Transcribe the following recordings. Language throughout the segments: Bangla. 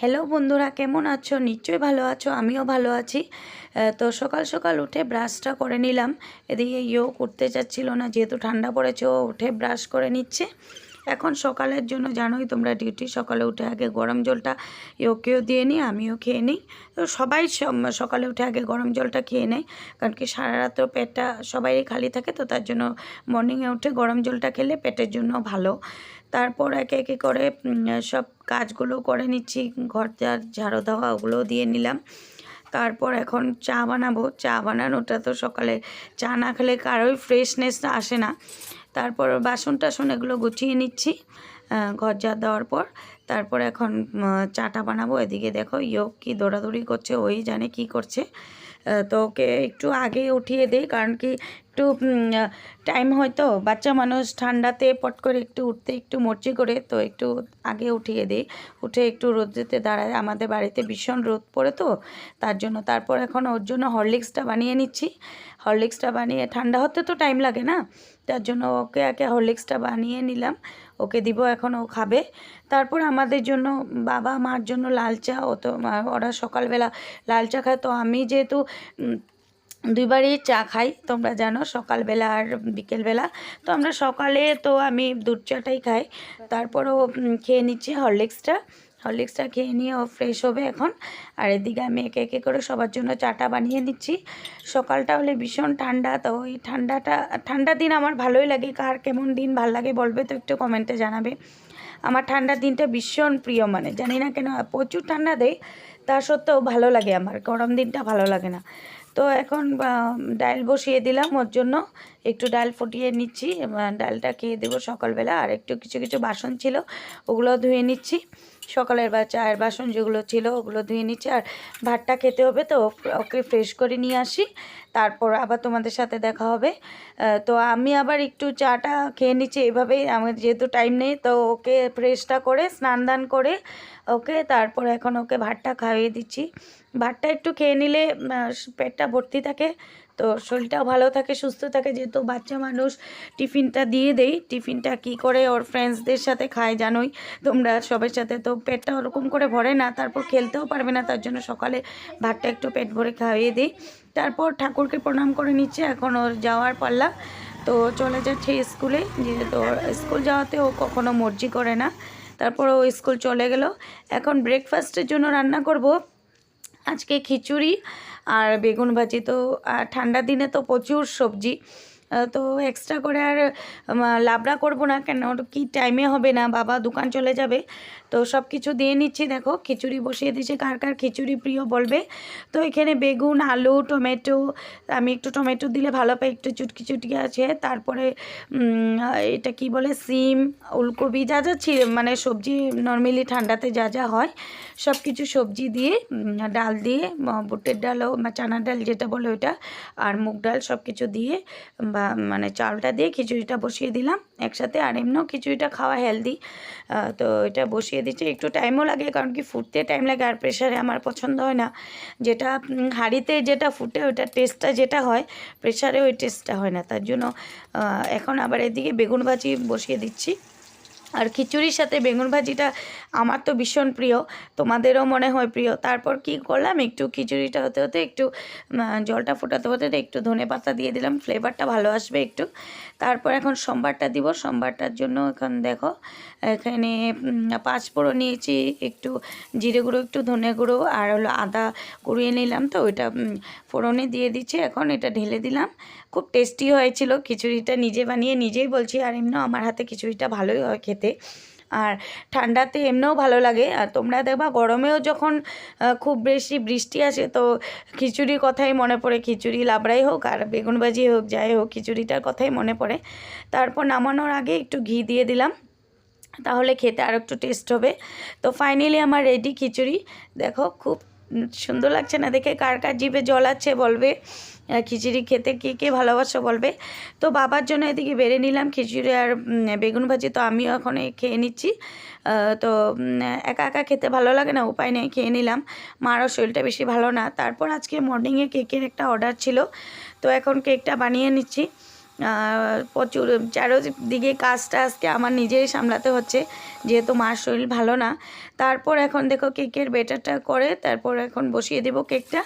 হ্যালো বন্ধুরা, কেমন আছো? নিশ্চয়ই ভালো আছো, আমিও ভালো আছি। তো সকাল সকাল উঠে ব্রাশটা করে নিলাম। এদিকে ইয়েও করতে চাচ্ছিল না, যেহেতু ঠান্ডা পড়েছে, ও উঠে ব্রাশ করে নিচ্ছে। এখন সকালের জন্য জানোই তোমরা ডিউটি সকালে উঠে আগে গরম জলটা ওকেও দিয়ে নিই, আমিও খেয়ে নিই। তো সবাই সকালে উঠে আগে গরম জলটা খেয়ে নেয়, কারণ কি সারা রাত্র পেটটা সবারই খালি থাকে, তো তার জন্য মর্নিংয়ে উঠে গরম জলটা খেলে পেটের জন্য ভালো। তারপর একে একে করে সব কাজগুলো করে নিচ্ছি, ঘর ঝাড়ু দেওয়া ওগুলো দিয়ে নিলাম। তারপর এখন চা বানাবো, চা বানানোটা তো সকালে চা না খেলে কারোই ফ্রেশনেস আসে না। তারপর বাসন টাসন এগুলো গুছিয়ে নিচ্ছি ঘর যা দেওয়ার পর। তারপর এখন চাটা বানাবো। এদিকে দেখো, ইয়োগ কি দৌড়াদৌড়ি করছে, ওই জানে কি করছে। তো ওকে একটু আগে উঠিয়ে দেই, কারণ কি একটু টাইম হয়তো বাচ্চা মানুষ ঠান্ডাতে পট করে একটু উঠতে, একটু মর্জি করে, তো একটু আগে উঠিয়ে দিই। উঠে একটু রোদ্রেতে দাঁড়ায়, আমাদের বাড়িতে ভীষণ রোদ পড়ে তো, তার জন্য তারপর এখন ওর জন্য হরলিক্সটা বানিয়ে নিচ্ছি। হরলিক্সটা বানিয়ে, ঠান্ডা হতে তো টাইম লাগে না, তার জন্য ওকে একে হরলিক্সটা বানিয়ে নিলাম, ওকে দিব এখন ও খাবে। তারপর আমাদের জন্য বাবা মার জন্য লাল চা, ও তো ওরা সকালবেলা লাল চা খায়, তো আমি যেহেতু দুইবারই চা খাই, তোমরা জানো সকালবেলা আর বিকেলবেলা। তো আমরা সকালে তো আমি দুধ চাটাই খাই, তারপরও খেয়ে নিচ্ছি হরলিক্সটা। হরলিক্সটা খেয়ে নিয়ে ও ফ্রেশ হবে এখন। আর এদিকে আমি একে একে করে সবার জন্য চাটা বানিয়ে নিচ্ছি। সকালটা হলে ভীষণ ঠান্ডা, তো ওই ঠান্ডাটা, ঠান্ডা দিন আমার ভালোই লাগে। কার কেমন দিন ভালো লাগে বলবে তো একটু কমেন্টে জানাবে। আমার ঠান্ডার দিনটা ভীষণ প্রিয় মানে জানি না কেন, প্রচুর ঠান্ডা দেয়, তা সত্ত্বেও ভালো লাগে আমার। গরম দিনটা ভালো লাগে না। তো এখন ডাল বসিয়ে দিলাম ওর জন্য। একটু ডাল ফুটিয়ে নিচ্ছি ডালটা খেয়ে দেবো সকালবেলা। আর একটু কিছু কিছু বাসন ছিল, ওগুলো ধুয়ে নিচ্ছি। সকালের বা চায়ের বাসন যেগুলো ছিল ওগুলো ধুয়ে নিচ্ছি আর ভাতটা খেতে হবে তো ওকে ফ্রেশ করে নিয়ে আসি। তারপর আবার তোমাদের সাথে দেখা হবে। তো আমি আবার একটু চাটা খেয়ে নিচ্ছি এভাবেই। আমার যেহেতু টাইম নেই তো ওকে ফ্রেশটা করে, স্নান দান করে ওকে তারপর এখন ওকে ভাতটা খাইয়ে দিচ্ছি। ভাতটা একটু খেয়ে নিলে পেটটা ভর্তি থাকে। তো শরীরটাও ভালো থাকে, সুস্থ থাকে। যেহেতু বাচ্চা মানুষ, টিফিনটা দিয়ে দেই। টিফিনটা কি করে ওর ফ্রেন্ডসদের সাথে খায় জানোই। তোমরা সবার সাথে তো পেটটা ওরকম করে ভরে না, তারপর খেলতেও পারবে না। তার জন্য সকালে ভাতটা একটু পেট ভরে খাইয়ে দিই। তারপর ঠাকুরকে প্রণাম করে নিচ্ছে এখন ওর যাওয়ার পাল্লা। তো চলে যাচ্ছে স্কুলে যেহেতু স্কুল যাওয়াতে ও কখনো মর্জি করে না। তারপর ও স্কুল চলে গেল। এখন ব্রেকফাস্টের জন্য রান্না করব। আজকে খিচুড়ি আর বেগুন ভাজি তো আর ঠান্ডা দিনে তো প্রচুর সবজি। তো এক্সট্রা করে আর লাবড়া করব না কেন? কি টাইমে হবে না? বাবা দোকান চলে যাবে। তো সব কিছু দিয়ে নিচ্ছি। দেখো, খিচুড়ি বসিয়ে দিয়েছি। কার কার খিচুড়ি প্রিয় বলবে? তো এখানে বেগুন, আলু, টমেটো, আমি একটু টমেটো দিলে ভালো পাই। একটু চুটকি চুটকি আছে। তারপরে এটা কি বলে? সিম উলকপি যা যা মানে সবজি নর্মালি ঠান্ডাতে যা যা হয় সব কিছু সবজি দিয়ে ডাল দিয়ে বুটের ডালও বা চানার ডাল যেটা বলে ওইটা, আর মুগ ডাল সব কিছু দিয়ে বা মানে চালটা দিয়ে খিচুড়িটা বসিয়ে দিলাম একসাথে। আর এমনিও খিচুড়িটা খাওয়া হেলদি তো এটা বসিয়ে দিচ্ছি। একটু টাইমও লাগে, কারণ কি ফুটতে টাইম লাগে আর প্রেশারে আমার পছন্দ হয় না। যেটা হাঁড়িতে যেটা ফুটে ওইটা টেস্টটা যেটা হয় প্রেশারে ওই টেস্টটা হয় না। তার জন্য এখন আবার এদিকে বেগুন ভাজি বসিয়ে দিচ্ছি। আর খিচুড়ির সাথে বেগুন ভাজিটা আমার তো ভীষণ প্রিয়, তোমাদেরও মনে হয় প্রিয়। তারপর কি করলাম? একটু খিচুড়িটা হতে হতে একটু জলটা ফোটাতে হতে একটু ধনে পাতা দিয়ে দিলাম, ফ্লেভারটা ভালো আসবে একটু। তারপর এখন সোমবারটা দিব, সোমবারটার জন্য এখন দেখো, এখানে পাঁচ ফোড়ন নিয়েছি, একটু জিরে গুঁড়ো, একটু ধনে গুঁড়ো, আর হলো আদা কুড়িয়ে নিলাম তো, ওইটা ফোড়নে দিয়ে দিচ্ছি, এখন এটা ঢেলে দিলাম। খুব টেস্টি হয়েছিল, খিচুড়িটা নিজে বানিয়ে নিজেই বলছি, আর এমনিও আমার হাতে খিচুড়িটা ভালোই হয় খেতে। আর ঠান্ডাতে এমনিও ভালো লাগে। আর তোমরা দেখবা গরমেও যখন খুব বেশি বৃষ্টি আসে তো খিচুড়ির কথাই মনে পড়ে। খিচুড়ি লাবড়াই হোক আর বেগুন ভাজি হোক, যাই হোক, খিচুড়িটার কথাই মনে পড়ে। তারপর নামানোর আগে একটু ঘি দিয়ে দিলাম। তাহলে খেতে আর একটু টেস্ট হবে। তো ফাইনালি আমার রেডি খিচুড়ি। দেখো, খুব সুন্দর লাগছে না দেখে? কার কার জিভে জল আছে বলবে? খিচুড়ি খেতে কে কে ভালোবাসো বলবে? তো বাবার জন্য এদিকে বেড়ে নিলাম খিচুড়ি আর বেগুন ভাজি তো আমিও এখন খেয়ে নিচ্ছি। তো একা একা খেতে ভালো লাগে না, উপায় নেই, খেয়ে নিলাম। মারও শরীরটা বেশি ভালো না। তারপর আজকে মর্নিংয়ে কেকের একটা অর্ডার ছিল। তো এখন কেকটা বানিয়ে নিচ্ছি। প্রচুর, চারোদিকে কাজটা আজকে আমার নিজেই সামলাতে হচ্ছে, যেহেতু মার শরীর ভালো না। তারপর এখন দেখো কেকের বেটারটা করে, তারপর এখন বসিয়ে দেবো কেকটা।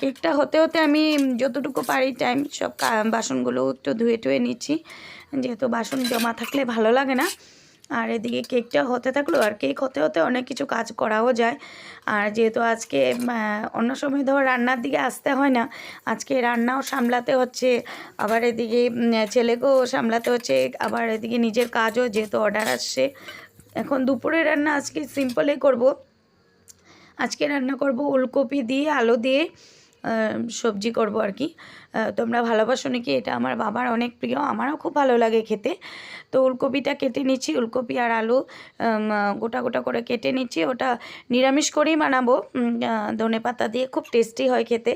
কেকটা হতে হতে আমি যতটুকু পারি টাইম সব বাসনগুলো একটু ধুয়ে টুয়ে নিচ্ছি, যেহেতু বাসন জমা থাকলে ভালো লাগে না। আর এদিকে কেকটা হতে থাকল, আর কেক হতে হতে অনেক কিছু কাজ করাও যায়। আর যেহেতু আজকে অন্য সময় ধর রান্নার দিকে আসতে হয় না, আজকে রান্নাও সামলাতে হচ্ছে। আবার এদিকে ছেলেকেও সামলাতে হচ্ছে। আবার এদিকে নিজের কাজও যেহেতু অর্ডার আসছে। এখন দুপুরে রান্না আজকে সিম্পলেই করব। আজকে রান্না করব ওলকপি দিয়ে, আলু দিয়ে সবজি করব আর কি। তোমরা ভালোবাসো নাকি? এটা আমার বাবার অনেক প্রিয়। আমারও খুব ভালো লাগে খেতে। তো ওলকপিটা কেটে নিচ্ছি ওলকপি আর আলু গোটা গোটা করে কেটে নিচ্ছি। ওটা নিরামিষ করেই বানাবো। ধনে পাতা দিয়ে খুব টেস্টি হয় খেতে।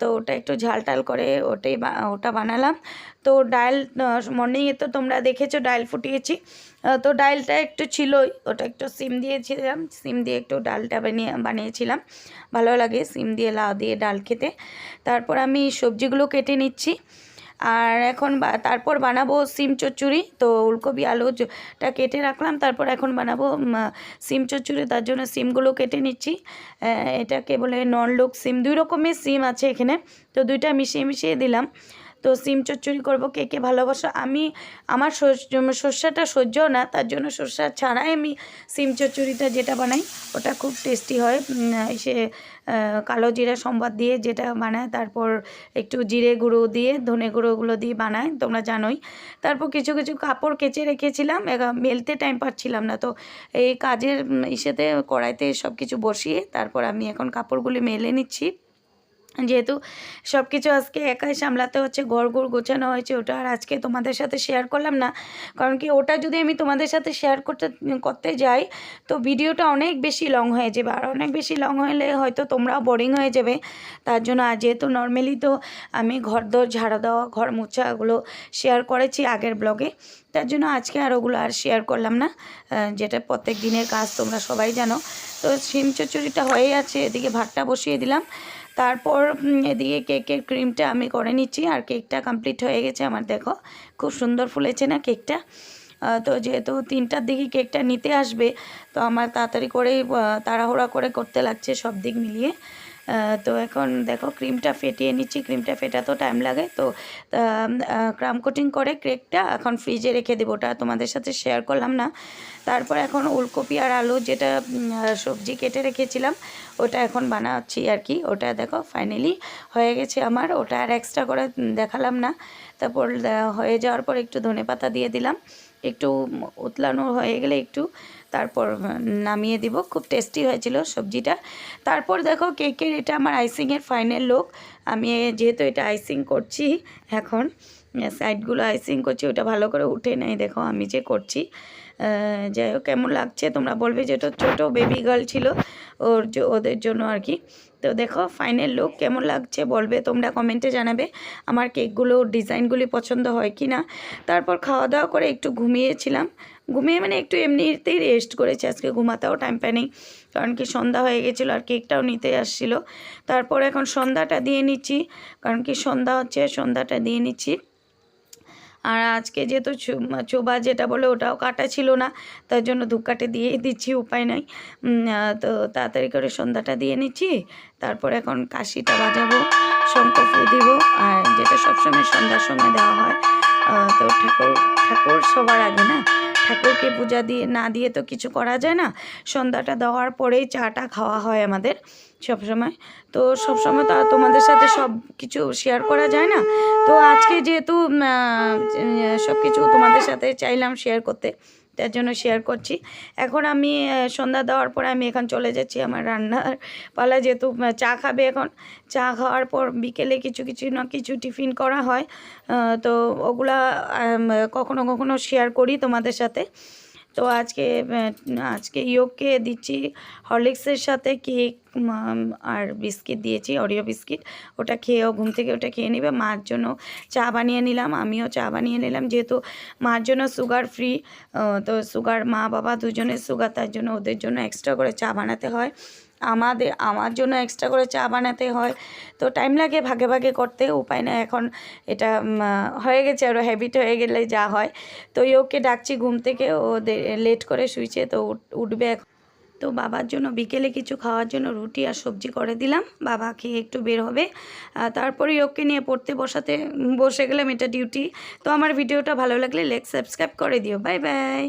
তো ওটা একটু ঝাল টাল করে ওটাই ওটা বানালাম। তো ডাল মর্নিংয়ে তো তোমরা দেখেছ ডাল ফুটিয়েছি। তো ডালটা একটু ছিলই। ওটা একটু সিম দিয়েছিলাম। সিম দিয়ে একটু ডালটা বানিয়ে, বানিয়েছিলাম। ভালো লাগে সিম দিয়ে লাউ দিয়ে ডাল খেতে। তারপর আমি সবজিগুলো কেটে নিচ্ছি। আর এখন তারপর বানাবো সিম চচ্চড়ি। তো উলকবি আলুটা কেটে রাখলাম, তারপর এখন বানাবো সিম চচ্চড়ি। তার জন্য সিমগুলো কেটে নিচ্ছি। এটাকে বলে নন লোক সিম। দুই রকমের সিম আছে এখানে। তো দুইটা মিশিয়ে মিশিয়ে দিলাম। তো সিম চচ্চড়ি করব, কে কে ভালোবাসো? আমি, আমার সর্ষ- সর্ষেটা সহ্য না, তার জন্য সর্ষা ছাড়াই আমি সিম চচ্চড়িটা যেটা বানাই, ওটা খুব টেস্টি হয়। সে কালো জিরা সম্বাদ দিয়ে যেটা বানায়, তারপর একটু জিরে গুঁড়ো দিয়ে, ধনে গুঁড়োগুলো দিয়ে বানায়, তোমরা জানোই। তারপর কিছু কিছু কাপড় কেচে রেখেছিলাম মেলতে টাইম পাচ্ছিলাম না, তো এই কাজের ইসেতে, কড়াইতে সব কিছু বসিয়ে, তারপর আমি এখন কাপড়গুলি মেলে নিচ্ছি। যেহেতু সব কিছু আজকে একাই সামলাতে হচ্ছে ঘর ঘর গোছানো হয়েছে ওটা, আর আজকে তোমাদের সাথে শেয়ার করলাম না। কারণ কি ওটা যদি আমি তোমাদের সাথে শেয়ার করতে করতে যাই, তো ভিডিওটা অনেক বেশি লং হয়ে যাবে। আর অনেক বেশি লং হলে হয়তো তোমরাও বোরিং হয়ে যাবে। তার জন্য আর যেহেতু নর্মালি তো আমি ঘর দর ঝাড়া দেওয়া ঘর মোছা ওগুলো শেয়ার করেছি আগের ব্লগে তার জন্য আজকে আর ওগুলো আর শেয়ার করলাম না। যেটা প্রত্যেক দিনের কাজ তোমরা সবাই জানো। তো শিম চচ্চড়িটা হয়ে আছে, এদিকে ভাতটা বসিয়ে দিলাম। তারপর এদিকে কেকের ক্রিমটা আমি করে নিচ্ছি আর কেকটা কমপ্লিট হয়ে গেছে আমার, দেখো। খুব সুন্দর ফুলেছে না কেকটা? তো যেহেতু তিনটার দিকে কেকটা নিতে আসবে, তো আমার তাড়াতাড়ি করেই তাড়াহুড়া করে করতে লাগছে সব দিক মিলিয়ে। তো এখন দেখো ক্রিমটা ফেটিয়ে নিচ্ছি। ক্রিমটা ফেটাতেও টাইম লাগে। তো ক্রাম কোটিং করে কেকটা এখন ফ্রিজে রেখে দেবো। ওটা তোমাদের সাথে শেয়ার করলাম না। তারপর এখন ওলকপি আর আলু যেটা সবজি কেটে রেখেছিলাম, ওটা এখন বানাচ্ছি আর কি। ওটা দেখো ফাইনালি হয়ে গেছে আমার। ওটা আর এক্সট্রা করে দেখালাম না। তারপর হয়ে যাওয়ার পর একটু ধনে পাতা দিয়ে দিলাম। একটু উতলানো হয়ে গেলে একটু তারপর নামিয়ে দিব। খুব টেস্টি হয়েছিল সবজিটা। তারপর দেখো কেকের এটা আমার আইসিংয়ের ফাইনাল লোক আমি যেহেতু এটা আইসিং করছি এখন সাইডগুলো আইসিং করছি, ওটা ভালো করে উঠে নেই, দেখো আমি যে করছি। যাই হোক, কেমন লাগছে? তোমরা বলবে যে ছোটো বেবি গার্ল ছিল, ওর ওদের জন্য আর কি। তো দেখো ফাইনাল লুক কেমন লাগছে বলবে, তোমরা কমেন্টে জানাবে আমার কেকগুলো ডিজাইনগুলি পছন্দ হয় কি না তারপর খাওয়া দাওয়া করে একটু ঘুমিয়েছিলাম। ঘুমিয়ে মানে একটু এমনিতেই রেস্ট করেছি, আজকে ঘুমাতেও টাইম পাইনি, কারণ কি সন্ধ্যা হয়ে গেছিল আর কেকটাও নিতে আসছিল। তারপর এখন সন্ধ্যাটা দিয়ে নিচ্ছি, কারণ কি সন্ধ্যা হচ্ছে, সন্ধ্যাটা দিয়ে নিচ্ছি। আর আজকে যেহেতু চোবা যেটা বলে ওটাও কাটা ছিল না, তার জন্য ধূপকাঠি দিয়েই দিচ্ছি, উপায় নাই। তো তাড়াতাড়ি করে সন্ধ্যাটা দিয়ে নিচ্ছি, তারপর এখন কাশিটা বাজাবো শঙ্কু ফু দিব, আর যেটা সবসময় সন্ধ্যার সময় দেওয়া হয় তো ঠাকুর ঠাকুর সবার আগে না? ঠাকুরকে পূজা দিয়ে, না দিয়ে তো কিছু করা যায় না। সন্ধ্যাটা দেওয়ার পরেই চাটা খাওয়া হয় আমাদের সব সময় তো সব সময় তো তোমাদের সাথে সব কিছু শেয়ার করা যায় না। তো আজকে যেহেতু সব কিছু তোমাদের সাথে চাইলাম শেয়ার করতে। তার জন্য শেয়ার করছি। এখন আমি সন্ধ্যা দেওয়ার পরে আমি এখন চলে যাচ্ছি আমার রান্নার পালা যেহেতু চা খাবে এখন। চা খাওয়ার পর বিকেলে কিছু কিছু না কিছু টিফিন করা হয়। তো ওগুলা কখনো কখনো শেয়ার করি তোমাদের সাথে। তো আজকে আজকে ইয়োগকে দিচ্ছি হরলিক্সের সাথে কেক আর বিস্কিট দিয়েছি, অরিও বিস্কিট। ওটা খেয়েও, ঘুম থেকে ওটা খেয়ে নেবে। মার জন্য চা বানিয়ে নিলাম, আমিও চা বানিয়ে নিলাম। যেহেতু মার জন্য সুগার ফ্রি তো সুগার মা বাবা দুজনের সুগার, তার জন্য ওদের জন্য এক্সট্রা করে চা বানাতে হয়। আমাদের, আমার জন্য এক্সট্রা করে চা বানাতে হয়। তো টাইম লাগে ভাগে ভাগে করতে, উপায় না এখন। এটা হয়ে গেছে আরও হ্যাবিট হয়ে গেলে যা হয়। তো ওকে ডাকছি ঘুম থেকে, ও লেট করে শুয়েছে তো উঠ- উঠবে এখন। তো বাবার জন্য বিকেলে কিছু খাওয়ার জন্য রুটি আর সবজি করে দিলাম। বাবা খেয়ে একটু বের হবে। তারপরে ওকে নিয়ে পড়তে বসাতে, বসে গেলাম এটা ডিউটি তো আমার ভিডিওটা ভালো লাগলে লেগ সাবস্ক্রাইব করে দিও। Bye bye